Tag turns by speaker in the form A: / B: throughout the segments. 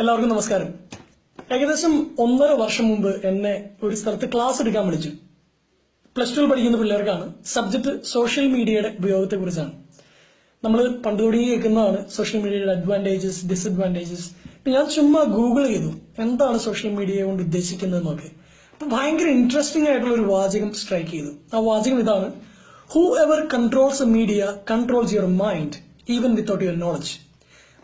A: എല്ലാവർക്കും നമസ്കാരം. ഏകദേശം ഒന്നര വർഷം മുമ്പ് എന്നെ ഒരു സ്ഥലത്ത് ക്ലാസ് എടുക്കാൻ വിളിച്ചു. പ്ലസ് ടുവിൽ പഠിക്കുന്ന പിള്ളേർക്കാണ്. സബ്ജക്ട് സോഷ്യൽ മീഡിയയുടെ ഉപയോഗത്തെക്കുറിച്ചാണ്. നമ്മൾ പണ്ട് തുടങ്ങി കേൾക്കുന്നതാണ് സോഷ്യൽ മീഡിയയുടെ അഡ്വാന്റേജസ് ഡിസഡ്വാന്റേജസ് ഞാൻ ചുമ്മാ ഗൂഗിൾ ചെയ്തു. എന്താണ് സോഷ്യൽ മീഡിയ കൊണ്ട് ഉദ്ദേശിക്കുന്നത് എന്നൊക്കെ. അപ്പം ഭയങ്കര ഇൻട്രസ്റ്റിംഗ് ആയിട്ടുള്ള ഒരു വാചകം സ്ട്രൈക്ക് ചെയ്തു. ആ വാചകം ഇതാണ് whoever controls media controls your mind even without your knowledge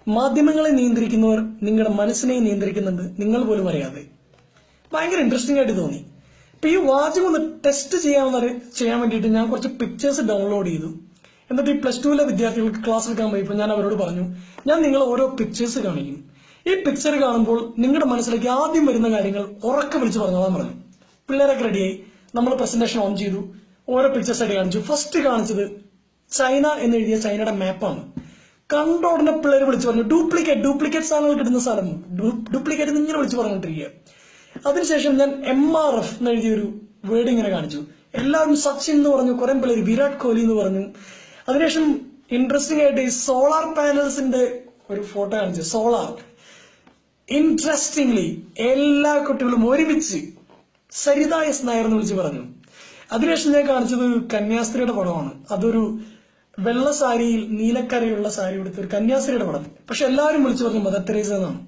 A: മാധ്യമങ്ങളെ നിയന്ത്രിക്കുന്നവർ നിങ്ങളുടെ മനസ്സിനെ നിയന്ത്രിക്കുന്നുണ്ട് നിങ്ങൾ പോലും അറിയാതെ. ഭയങ്കര ഇൻട്രസ്റ്റിംഗ് ആയിട്ട് തോന്നി. അപ്പൊ ഈ വാചകം ഒന്ന് ടെസ്റ്റ് ചെയ്യാൻ വരെ- ചെയ്യാൻ വേണ്ടിയിട്ട് ഞാൻ കുറച്ച് പിക്ചേഴ്സ് ഡൗൺലോഡ് ചെയ്തു. എന്നിട്ട് ഈ പ്ലസ് ടുവിലെ വിദ്യാർത്ഥികൾക്ക് ക്ലാസ് എടുക്കാൻ പോയപ്പോൾ ഞാൻ അവരോട് പറഞ്ഞു ഞാൻ നിങ്ങൾ ഓരോ പിക്ചേഴ്സ് കാണിക്കും. ഈ പിക്ചർ കാണുമ്പോൾ നിങ്ങളുടെ മനസ്സിലേക്ക് ആദ്യം വരുന്ന കാര്യങ്ങൾ ഉറക്കം വിളിച്ച് പറഞ്ഞോളാൻ പറഞ്ഞു. പിള്ളേരൊക്കെ റെഡിയായി നമ്മൾ പ്രസന്റേഷൻ ഓൺ ചെയ്തു. ഓരോ പിക്ചേഴ്സ് ആയിട്ട് കാണിച്ചു. ഫസ്റ്റ് കാണിച്ചത് ചൈന എന്ന് എഴുതിയ ചൈനയുടെ മാപ്പാണ് കണ്ട ഉടനെ പിള്ളേർ വിളിച്ചു പറഞ്ഞു ഡ്യൂപ്ലിക്കേറ്റ് ഡ്യൂപ്ലിക്കേറ്റ് സാധനങ്ങൾ കിട്ടുന്ന സ്ഥലം ഡ്യൂപ്ലിക്കേറ്റ് ഇങ്ങനെ വിളിച്ചു പറഞ്ഞുകൊണ്ടിരിക്കുക അതിനുശേഷം ഞാൻ എം ആർ എഫ് എന്ന് എഴുതിയൊരു വേർഡ് ഇങ്ങനെ കാണിച്ചു. എല്ലാവരും സച്ചിൻ എന്ന് പറഞ്ഞു കുറെ പിള്ളേർ വിരാട് കോഹ്ലി എന്ന് പറഞ്ഞു. അതിനുശേഷം ഇൻട്രസ്റ്റിംഗ് ആയിട്ട് ഈ സോളാർ പാനൽസിന്റെ ഒരു ഫോട്ടോ കാണിച്ചു. സോളാർ ഇൻട്രസ്റ്റിംഗ്ലി എല്ലാ കുട്ടികളും ഒരുമിച്ച് സരിത എസ് നായർ എന്ന് വിളിച്ച് പറഞ്ഞു. അതിനുശേഷം ഞാൻ കാണിച്ചത് കന്യാസ്ത്രീയുടെ പടമാണ്. അതൊരു വെള്ള സാരിയിൽ നീലക്കരയുള്ള സാരി ഉടുത്ത ഒരു കന്യാസ്ത്രീയുടെ പടം. പക്ഷെ എല്ലാവരും വിളിച്ചു പറഞ്ഞു മദർ തെരേസ എന്നാണ്.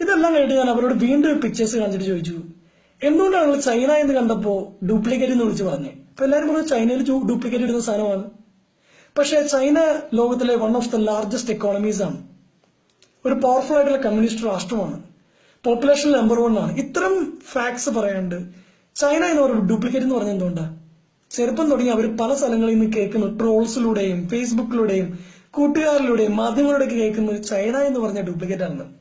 A: ഇതെല്ലാം കഴിഞ്ഞിട്ട് ഞാൻ അവരോട് വീണ്ടും പിക്ചേഴ്സ് കാണിച്ചിട്ട് ചോദിച്ചു എന്തുകൊണ്ടാണ് നിങ്ങൾ ചൈന എന്ന് കണ്ടപ്പോ ഡ്യൂപ്ലിക്കേറ്റ് എന്ന് വിളിച്ച് പറഞ്ഞത് അപ്പൊ എല്ലാവരും പറഞ്ഞു ചൈനയിൽ ഡ്യൂപ്ലിക്കേറ്റ് ഇടുന്ന സാധനമാണ്. പക്ഷേ ചൈന ലോകത്തിലെ one of the largest economies ആണ്. ഒരു പവർഫുൾ ആയിട്ടുള്ള കമ്മ്യൂണിസ്റ്റ് രാഷ്ട്രമാണ്. പോപ്പുലേഷൻ നമ്പർ വൺ ആണ്. ഇത്തരം ഫാക്ട്സ് പറയാണ്ട് ചൈന എന്ന് പറയുമ്പോൾ ഡ്യൂപ്ലിക്കേറ്റ് എന്ന് പറഞ്ഞ എന്തുകൊണ്ടാ? ചെറുപ്പം തുടങ്ങി അവർ പല സ്ഥലങ്ങളിൽ നിന്ന് കേൾക്കുന്ന ട്രോൾസിലൂടെയും ഫേസ്ബുക്കിലൂടെയും കൂട്ടുകാരിലൂടെയും മാധ്യമങ്ങളിലൂടെ ഒരു ചൈന എന്ന് പറഞ്ഞ ഡ്യൂപ്ലിക്കേറ്റ് ആണ്.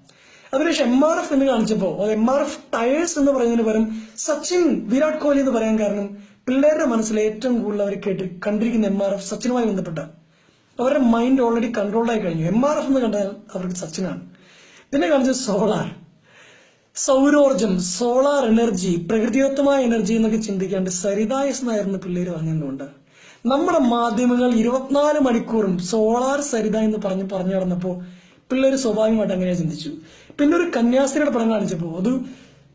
A: അതിനുശേഷം എം ആർ എഫ് എന്ന് കാണിച്ചപ്പോൾ എം ആർ എഫ് ടയേഴ്സ് എന്ന് പറയുന്നതിന് പകരം സച്ചിൻ വിരാട് കോഹ്ലി എന്ന് പറയാൻ കാരണം പിള്ളേരുടെ മനസ്സിൽ ഏറ്റവും കൂടുതൽ അവർ കേട്ട് കണ്ടിരിക്കുന്ന എം ആർ എഫ് സച്ചിനുമായി ബന്ധപ്പെട്ട. അവരുടെ മൈൻഡ് ഓൾറെഡി കൺട്രോൾഡ് ആയി കഴിഞ്ഞു. എം ആർ എഫ് എന്ന് കണ്ടാൽ അവർക്ക് സച്ചിനാണ്. പിന്നെ കാണിച്ചത് സോളാർ. സൗരോർജം സോളാർ എനർജി പ്രകൃതിദത്തമായ എനർജി എന്നൊക്കെ ചിന്തിക്കാണ്ട് സരിതായസ് നായർന്ന് പിള്ളേര് പറഞ്ഞതുകൊണ്ട് നമ്മുടെ മാധ്യമങ്ങൾ ഇരുപത്തിനാല് മണിക്കൂറും സോളാർ സരിത എന്ന് പറഞ്ഞ് പറഞ്ഞു നടന്നപ്പോൾ പിള്ളേർ സ്വാഭാവികമായിട്ട് അങ്ങനെ ചിന്തിച്ചു. പിന്നെ ഒരു കന്യാസ്ത്രീയുടെ പടം കാണിച്ചപ്പോ അത്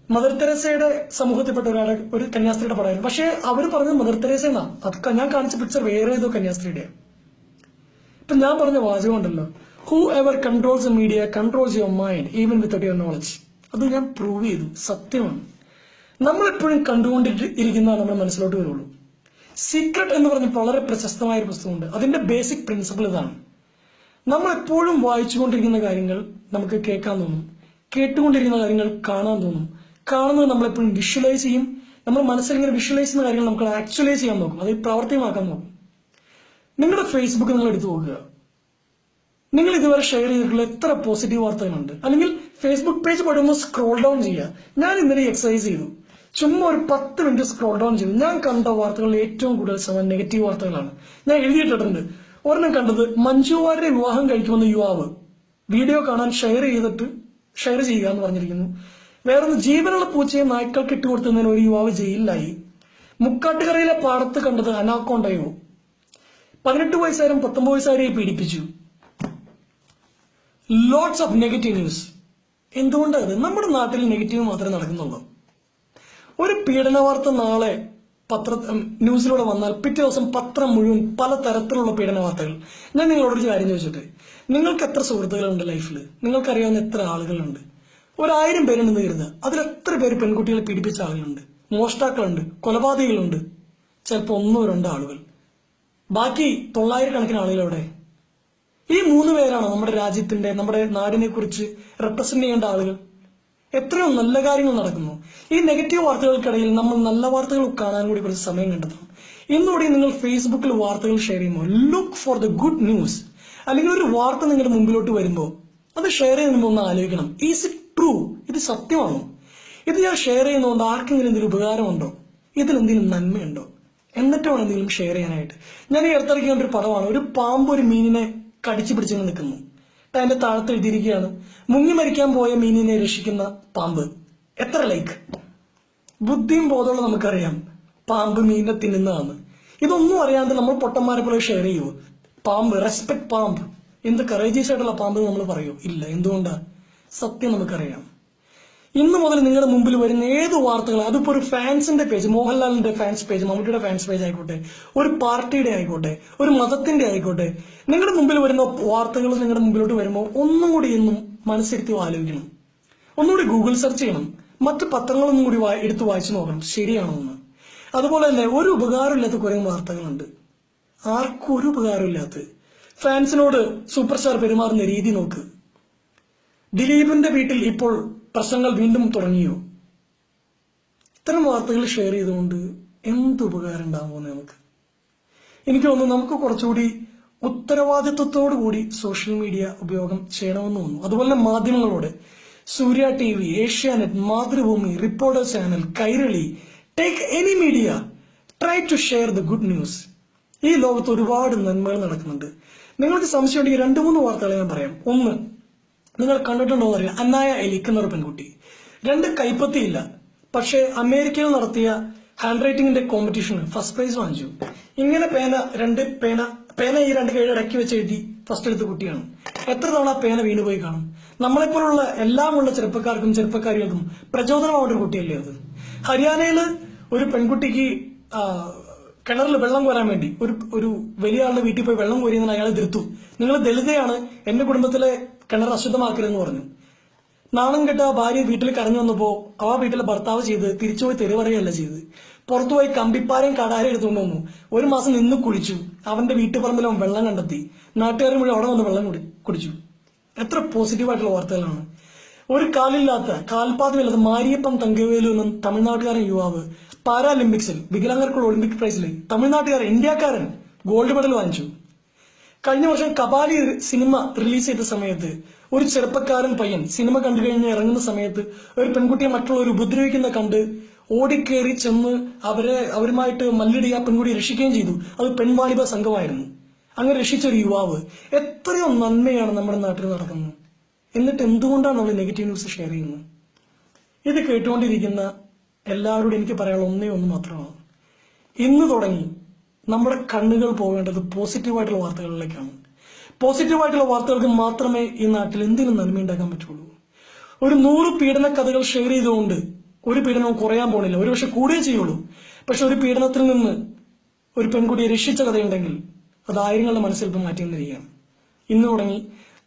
A: മദർ തെരേസയുടെ സമൂഹത്തിൽപ്പെട്ട ഒരാളെ ഒരു കന്യാസ്ത്രീയുടെ പടമായിരുന്നു. പക്ഷേ അവർ പറഞ്ഞത് മദർ തെരേസ എന്നാ. അത് ഞാൻ കാണിച്ച പിക്ചർ വേറെ ഏതോ കന്യാസ്ത്രീയുടെ. ഇപ്പൊ ഞാൻ പറഞ്ഞ വാചകം ഉണ്ടല്ലോ whoever controls media controls your mind even without your knowledge അത് ഞാൻ പ്രൂവ് ചെയ്തു. സത്യമാണ്. നമ്മൾ എപ്പോഴും കണ്ടുകൊണ്ടിട്ട് നമ്മുടെ മനസ്സിലോട്ട് വരുള്ളൂ. സീക്രട്ട് എന്ന് പറഞ്ഞ വളരെ പ്രശസ്തമായ ഒരു പുസ്തകമുണ്ട്. അതിന്റെ ബേസിക് പ്രിൻസിപ്പിൾ ഇതാണ്. നമ്മൾ എപ്പോഴും വായിച്ചുകൊണ്ടിരിക്കുന്ന കാര്യങ്ങൾ നമുക്ക് കേൾക്കാൻ തോന്നും. കേട്ടുകൊണ്ടിരിക്കുന്ന കാര്യങ്ങൾ കാണാൻ തോന്നും. കാണുന്നത് നമ്മളെപ്പോഴും വിഷ്വലൈസ് ചെയ്യും. നമ്മൾ മനസ്സിൽ ഇങ്ങനെ വിഷ്വലൈസ് ചെയ്യുന്ന കാര്യങ്ങൾ നമുക്ക് ആക്ച്വലൈസ് ചെയ്യാൻ നോക്കും. അത് പ്രാവർത്തികമാക്കാൻ നോക്കും. നിങ്ങളുടെ ഫേസ്ബുക്ക് നിങ്ങൾ എടുത്തു നോക്കുക. നിങ്ങൾ ഇതുവരെ ഷെയർ ചെയ്തിട്ടുള്ള എത്ര പോസിറ്റീവ് വാർത്തകളുണ്ട്? അല്ലെങ്കിൽ ഫേസ്ബുക്ക് പേജ് പഠിക്കുമ്പോൾ സ്ക്രോൾ ഡൗൺ ചെയ്യുക. ഞാൻ ഇന്നലെ എക്സസൈസ് ചെയ്തു. ചുമ്മാ ഒരു പത്ത് മിനിറ്റ് സ്ക്രോൾ ഡൗൺ ചെയ്തു. ഞാൻ കണ്ട വാർത്തകളിൽ ഏറ്റവും കൂടുതൽ ശതമാനം നെഗറ്റീവ് വാർത്തകളാണ്. ഞാൻ എഴുതിയിട്ടിട്ടുണ്ട്. ഒരെണ്ണം കണ്ടത് മഞ്ജുവാരുടെ വിവാഹം കഴിക്കുമെന്ന യുവാവ്. വീഡിയോ കാണാൻ ഷെയർ ചെയ്തിട്ട് ഷെയർ ചെയ്യുക എന്ന് പറഞ്ഞിരിക്കുന്നു. വേറൊന്ന് ജീവനുള്ള പൂച്ചയെ നായ്ക്കൾക്ക് ഇട്ടുകൊടുത്തതിന് ഒരു യുവാവ് ജയിലിലായി. മുക്കാട്ടുകരയിലെ പാടത്ത് കണ്ടത് അനാക്കോണ്ടയോ? പതിനെട്ട് വയസ്സാരും പത്തൊമ്പത് വയസ്സുകാരെയും പീഡിപ്പിച്ചു. ലോട്ട്സ് ഓഫ് നെഗറ്റീവ് ന്യൂസ് എന്തുകൊണ്ട്? നമ്മുടെ നാട്ടിൽ നെഗറ്റീവ് മാത്രമേ നടക്കുന്നുള്ളൂ. ഒരു പീഡന വാർത്ത നാളെ പത്ര ന്യൂസിലൂടെ വന്നാൽ പിറ്റേ ദിവസം പത്രം മുഴുവൻ പല തരത്തിലുള്ള പീഡന വാർത്തകൾ ഞാൻ നിങ്ങളോടൊരു കാര്യം ചോദിച്ചിട്ട് നിങ്ങൾക്ക് എത്ര സുഹൃത്തുക്കളുണ്ട് ലൈഫിൽ നിങ്ങൾക്കറിയാവുന്ന എത്ര ആളുകളുണ്ട്? ഒരായിരം പേരുണ്ടെന്ന് കരുതുക. അതിൽ എത്ര പേര് പെൺകുട്ടികളെ പീഡിപ്പിച്ച ആളുകളുണ്ട്? മോഷ്ടാക്കളുണ്ട്? കൊലപാതകികളുണ്ട്? ചിലപ്പോൾ ഒന്നോ രണ്ടോ ആളുകൾ. ബാക്കി തൊള്ളായിരക്കണക്കിന് ആളുകൾ എവിടെ? ഈ മൂന്ന് പേരാണ് നമ്മുടെ രാജ്യത്തിന്റെ നമ്മുടെ നാടിനെ കുറിച്ച് റെപ്രസെന്റ് ചെയ്യേണ്ട ആളുകൾ? എത്രയോ നല്ല കാര്യങ്ങൾ നടക്കുന്നു. ഈ നെഗറ്റീവ് വാർത്തകൾക്കിടയിൽ നമ്മൾ നല്ല വാർത്തകൾ കാണാൻ കൂടി കുറച്ച് സമയം കണ്ടെത്തണം. ഇന്നുകൂടി നിങ്ങൾ ഫേസ്ബുക്കിൽ വാർത്തകൾ ഷെയർ ചെയ്യുമ്പോൾ look for the good news അല്ലെങ്കിൽ ഒരു വാർത്ത നിങ്ങളുടെ മുമ്പിലോട്ട് വരുമ്പോൾ അത് ഷെയർ ചെയ്യുമ്പോൾ ഒന്ന് ആലോചിക്കണം. ഈസ് ഇറ്റ് ട്രൂ ഇത് സത്യമാണോ? ഇത് ഞാൻ ഷെയർ ചെയ്യുന്നതുകൊണ്ട് ആർക്കെങ്കിലും എന്തെങ്കിലും ഉപകാരമുണ്ടോ? ഇതിൽ എന്തെങ്കിലും നന്മയുണ്ടോ? എന്നിട്ട് എന്തെങ്കിലും ഷെയർ ചെയ്യാനായിട്ട്. ഞാൻ ഈ അടുത്തിറക്കി കണ്ട ഒരു പടമാണ് ഒരു പാമ്പ് ഒരു മീനിനെ കടിച്ചു പിടിച്ചു നിൽക്കുന്നു. അതിന്റെ താഴത്ത് എഴുതിയിരിക്കുകയാണ് മുങ്ങി മരിക്കാൻ പോയ മീനിനെ രക്ഷിക്കുന്ന പാമ്പ്. എത്ര ലൈക്ക് ബുദ്ധിയും ബോധമുള്ള നമുക്കറിയാം. പാമ്പ് മീനിനെ തിന്നുന്നതാണ്. ഇതൊന്നും അറിയാതെ നമ്മൾ പൊട്ടന്മാരെ പോലെ ഷെയർ ചെയ്യുമോ പാമ്പ് റെസ്പെക്ട് പാമ്പ്. എന്ത് കറേജിയസ് ആയിട്ടുള്ള പാമ്പ് നമ്മൾ പറയൂ. ഇല്ല എന്തുകൊണ്ടാണ് സത്യം നമുക്കറിയാം. ഇന്ന് മുതൽ നിങ്ങളുടെ മുമ്പിൽ വരുന്ന ഏത് വാർത്തകൾ അതിപ്പോ ഒരു ഫാൻസിന്റെ പേജ് മോഹൻലാലിന്റെ ഫാൻസ് പേജ് മമ്മൂട്ടിയുടെ ഫാൻസ് പേജ് ആയിക്കോട്ടെ ഒരു പാർട്ടിയുടെ ആയിക്കോട്ടെ ഒരു മതത്തിന്റെ ആയിക്കോട്ടെ നിങ്ങളുടെ മുമ്പിൽ വരുന്ന വാർത്തകൾ നിങ്ങളുടെ മുമ്പിലോട്ട് വരുമ്പോൾ ഒന്നും കൂടി ഇന്നും മനസ്സിരുത്തി ആലോചിക്കണം. ഒന്നുകൂടി ഗൂഗിൾ സെർച്ച് ചെയ്യണം. മറ്റ് പത്രങ്ങളൊന്നും കൂടി എടുത്ത് വായിച്ചു നോക്കണം. ശരിയാണോ എന്ന് അതുപോലെ തന്നെ ഒരു ഉപകാരമില്ലാത്ത കുറേ വാർത്തകളുണ്ട്. ആർക്കും ഒരു ഉപകാരമില്ലാത്ത ഫാൻസിനോട് സൂപ്പർ സ്റ്റാർ പെരുമാറുന്ന രീതി നോക്ക്. ദിലീപിന്റെ വീട്ടിൽ ഇപ്പോൾ പ്രശ്നങ്ങൾ വീണ്ടും തുടങ്ങിയോ? ഇത്തരം വാർത്തകൾ ഷെയർ ചെയ്തുകൊണ്ട് എന്ത് ഉപകാരം ഉണ്ടാകുമെന്ന് നമുക്ക്? എനിക്ക് തോന്നുന്നു നമുക്ക് കുറച്ചുകൂടി ഉത്തരവാദിത്വത്തോടു കൂടി സോഷ്യൽ മീഡിയ ഉപയോഗം ചെയ്യണമെന്ന് തോന്നുന്നു. അതുപോലെ മാധ്യമങ്ങളോട് Surya T V Asianet Mathrubhumi reporter channel Kairali take any media try to share the good news ഈ ലോകത്ത് ഒരുപാട് നന്മകൾ നടക്കുന്നുണ്ട്. നിങ്ങൾക്ക് സംശയമുണ്ടെങ്കിൽ രണ്ട് മൂന്ന് വാർത്തകൾ ഞാൻ പറയാം. ഒന്ന് നിങ്ങൾ കണ്ടിട്ടുണ്ടോ എന്ന് എന്നറിയാം അന്നായ എലിക്കുന്ന ഒരു പെൺകുട്ടി. രണ്ട് കൈപ്പത്തിയില്ല. പക്ഷേ അമേരിക്കയിൽ നടത്തിയ ഹാൻഡ് റൈറ്റിംഗിന്റെ കോമ്പറ്റീഷന് ഫസ്റ്റ് പ്രൈസ് വാങ്ങിച്ചു. ഇങ്ങനെ പേന രണ്ട് പേന പേന ഈ രണ്ട് കൈയുടെ ഇടയ്ക്ക് വെച്ച് എഴുതി ഫസ്റ്റ് എടുത്ത കുട്ടിയാണ്. എത്ര തവണ പേന വീണുപോയി കാണും? നമ്മളെപ്പോലുള്ള എല്ലാമുള്ള ചെറുപ്പക്കാർക്കും ചെറുപ്പക്കാരികൾക്കും പ്രചോദനമാവേണ്ട ഒരു കുട്ടിയല്ലേ അത്. ഹരിയാനയിൽ ഒരു പെൺകുട്ടിക്ക് കിണറിൽ വെള്ളം കോരാൻ വേണ്ടി ഒരു ഒരു വലിയ ആളുടെ വീട്ടിൽ പോയി വെള്ളം കോരിയെന്ന് അയാൾ എതിർത്തു. നിങ്ങൾ ദളിതയാണ്. എന്റെ കുടുംബത്തിലെ കിണർ അശുദ്ധമാക്കരുതെന്ന് പറഞ്ഞു. നാണം കെട്ട ഭാര്യ വീട്ടിൽ കരഞ്ഞു വന്നപ്പോ അവ വീട്ടിലെ ഭർത്താവ് ചെയ്ത് തിരിച്ചുപോയി തെരുവറിയല്ല ചെയ്ത്. പുറത്തുപോയി കമ്പിപ്പാരയും കടാരം എടുത്തുകൊണ്ട് വന്നു. ഒരു മാസം നിന്ന് കുളിച്ചു. അവന്റെ വീട്ടുപറമ്പിൽ അവൻ വെള്ളം കണ്ടെത്തി. നാട്ടുകാരും മുഴുവൻ അവിടെ വന്ന് വെള്ളം കുടിച്ചു. എത്ര പോസിറ്റീവായിട്ടുള്ള വാർത്തകളാണ്. ഒരു കാലില്ലാത്ത കാൽപാദമില്ലാത്ത മാരിയപ്പം തങ്കവേലു എന്ന തമിഴ്നാട്ടുകാരൻ യുവാവ് പാരാലിമ്പിക്സിൽ വികലാംഗർക്കുള്ള ഒളിമ്പിക് പ്രൈസിൽ തമിഴ്നാട്ടുകാരൻ ഇന്ത്യക്കാരൻ ഗോൾഡ് മെഡൽ വാങ്ങിച്ചു. കഴിഞ്ഞ വർഷം കപാലി സിനിമ റിലീസ് ചെയ്ത സമയത്ത് ഒരു ചെറുപ്പക്കാരൻ പയ്യൻ സിനിമ കണ്ടു കഴിഞ്ഞ് ഇറങ്ങുന്ന സമയത്ത് ഒരു പെൺകുട്ടിയെ മറ്റുള്ളവർ ഉപദ്രവിക്കുന്ന കണ്ട് ഓടിക്കേറി ചെന്ന് അവരെ അവരുമായിട്ട് മല്ലിടി ആ പെൺകുട്ടിയെ രക്ഷിക്കുകയും ചെയ്തു. അത് പെൺവാണിഭ സംഘമായിരുന്നു. അങ്ങനെ രക്ഷിച്ച ഒരു യുവാവ് എത്രയോ നന്മയാണ് നമ്മുടെ നാട്ടിൽ നടക്കുന്നത്. എന്നിട്ട് എന്തുകൊണ്ടാണ് നമ്മൾ നെഗറ്റീവ് ന്യൂസ് ഷെയർ ചെയ്യുന്നത്? ഇത് കേട്ടുകൊണ്ടിരിക്കുന്ന എല്ലാവരോടും എനിക്ക് പറയാനുള്ള ഒന്നേ ഒന്ന് മാത്രമാണ്. ഇന്ന് തുടങ്ങി നമ്മുടെ കണ്ണുകൾ പോകേണ്ടത് പോസിറ്റീവായിട്ടുള്ള വാർത്തകളിലേക്കാണ്. പോസിറ്റീവായിട്ടുള്ള വാർത്തകൾക്ക് മാത്രമേ ഈ നാട്ടിൽ എന്തിനും നന്മയുണ്ടാക്കാൻ പറ്റുള്ളൂ. ഒരു നൂറ് പീഡന കഥകൾ ഷെയർ ചെയ്തുകൊണ്ട് ഒരു പീഡനവും കുറയാൻ പോണില്ല. ഒരു പക്ഷെ കൂടുകയേ ചെയ്യുള്ളൂ. പക്ഷെ ഒരു പീഡനത്തിൽ നിന്ന് ഒരു പെൺകുട്ടിയെ രക്ഷിച്ച കഥയുണ്ടെങ്കിൽ അത് ആയിരങ്ങളുടെ മനസ്സിൽ ഇപ്പം മാറ്റി നിന്നിരിക്കുകയാണ് ഇന്ന് തുടങ്ങി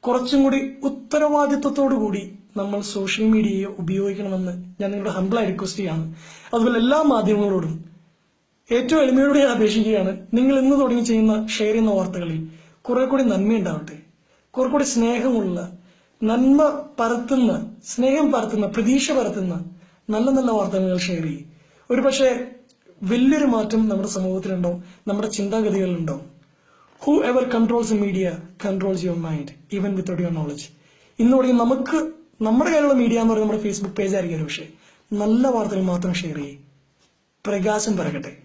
A: കുറച്ചും കൂടി ഉത്തരവാദിത്വത്തോടു കൂടി നമ്മൾ സോഷ്യൽ മീഡിയയെ ഉപയോഗിക്കണമെന്ന് ഞാൻ നിങ്ങളുടെ ഹംബിളായി റിക്വസ്റ്റ് ചെയ്യാണ് അതുപോലെ എല്ലാ മാധ്യമങ്ങളോടും ഏറ്റവും എളിമയോടെ ഞാൻ അപേക്ഷിക്കുകയാണ്. നിങ്ങൾ ഇന്ന് തുടങ്ങി ചെയ്യുന്ന ഷെയർ ചെയ്യുന്ന വാർത്തകളിൽ കുറെ കൂടി നന്മയുണ്ടാവട്ടെ. കുറെ കൂടി സ്നേഹമുള്ള നന്മ പരത്തുന്ന സ്നേഹം പരത്തുന്ന പ്രതീക്ഷ പരത്തുന്ന നല്ല നല്ല വാർത്തകൾ ഷെയർ ചെയ്യും. ഒരു പക്ഷേ വലിയൊരു മാറ്റം നമ്മുടെ സമൂഹത്തിലുണ്ടാവും നമ്മുടെ ചിന്താഗതികളിലുണ്ടാവും whoever controls media controls your mind even without your knowledge ഇന്ന് തുടങ്ങി നമുക്ക് നമ്മുടെ കയ്യിലുള്ള മീഡിയ എന്ന് പറയുന്നത് നമ്മുടെ ഫേസ്ബുക്ക് പേജ് ആയിരിക്കും പക്ഷേ നല്ല വാർത്തകൾ മാത്രം ഷെയർ ചെയ്യും. പ്രകാശം പരക്കട്ടെ